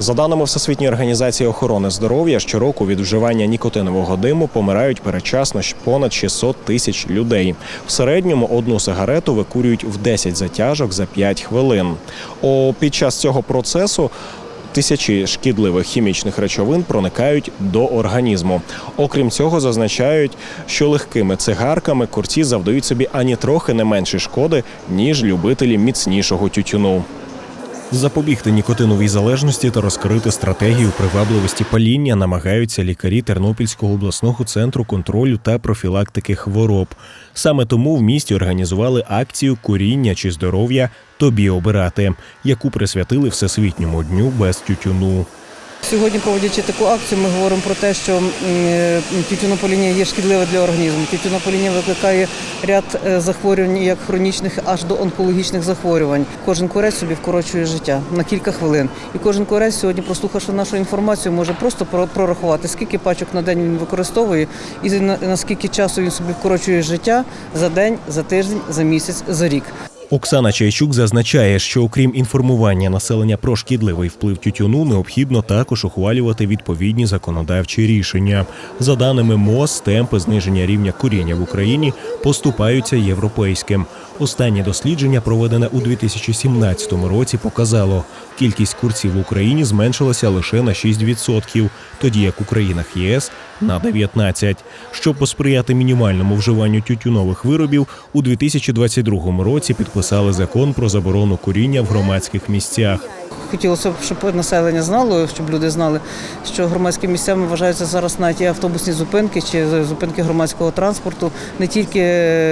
За даними Всесвітньої організації охорони здоров'я, щороку від вживання нікотинового диму помирають передчасно щ- понад 600 тисяч людей. В середньому одну сигарету викурюють в 10 затяжок за 5 хвилин. О, під час цього процесу Тисячі шкідливих хімічних речовин проникають до організму. Окрім цього, зазначають, що легкими цигарками курці завдають собі ані трохи не менше шкоди, ніж любителі міцнішого тютюну. Запобігти нікотиновій залежності та розкрити стратегію привабливості паління намагаються лікарі Тернопільського обласного центру контролю та профілактики хвороб. Саме тому в місті організували акцію Куріння чи здоров'я тобі обирати, яку присвятили Всесвітньому дню без тютюну. Сьогодні, проводячи таку акцію, ми говоримо про те, що е, є шкідливе для організму. Тютюнопаління викликає ряд е, захворювань, як хронічних, аж до онкологічних захворювань. Кожен курець собі вкорочує життя на кілька хвилин. І кожен курець сьогодні, прослухавши нашу інформацію, може просто про- прорахувати, скільки пачок на день він використовує, і на- наскільки часу він собі вкорочує життя за день, за тиждень, за місяць, за рік. Оксана Чайчук зазначає, що окрім інформування населення про шкідливий вплив тютюну, необхідно також ухвалювати відповідні законодавчі рішення. За даними МОЗ, темпи зниження рівня куріння в Україні поступаються європейським. Останнє дослідження, проведене у 2017 році, показало, кількість курців в Україні зменшилася лише на 6%, тоді як у країнах ЄС на 19%. Щоб посприяти мінімальному вживанню тютюнових виробів, у 2022 році підписали закон про заборону куріння в громадських місцях. Хотілося б, щоб населення знало, щоб люди знали, що громадськими місцями вважаються зараз навіть автобусні зупинки чи зупинки громадського транспорту, не тільки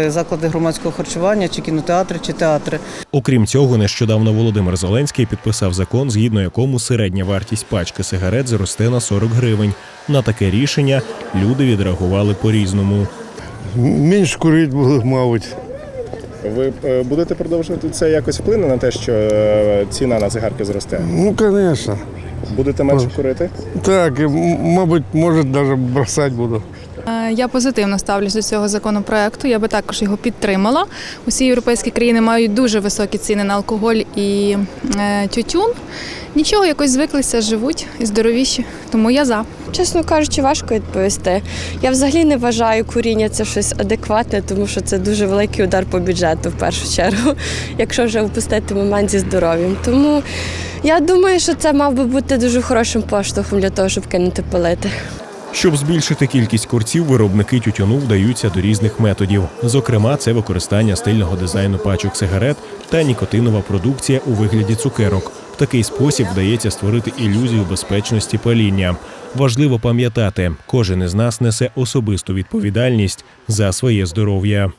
заклади громадського харчування, чи кінотеатри, чи театри. Окрім цього, нещодавно Володимир Зеленський підписав закон, згідно якому середня вартість пачки сигарет зросте на 40 гривень. На таке рішення люди відреагували по-різному. Менш курити було, мабуть. Ви е, будете продовжувати це якось вплине на те, що е, ціна на цигарки зросте? Ну, звісно. Будете менше курити? Так, мабуть, може, навіть бросати буду. Е, Я позитивно ставлюсь до цього законопроекту. Я би також його підтримала. Усі європейські країни мають дуже високі ціни на алкоголь і е, тютюн. Нічого, якось звиклися, живуть і здоровіші. Тому я за. Чесно кажучи, важко відповісти. Я взагалі не вважаю куріння це щось адекватне, тому що це дуже великий удар по бюджету в першу чергу, якщо вже впустити момент зі здоров'ям. Тому я думаю, що це мав би бути дуже хорошим поштовхом для того, щоб кинути палити. Щоб збільшити кількість курців, виробники тютюну вдаються до різних методів. Зокрема, це використання стильного дизайну пачок сигарет та нікотинова продукція у вигляді цукерок. В такий спосіб вдається створити ілюзію безпечності паління. Важливо пам'ятати, кожен із нас несе особисту відповідальність за своє здоров'я.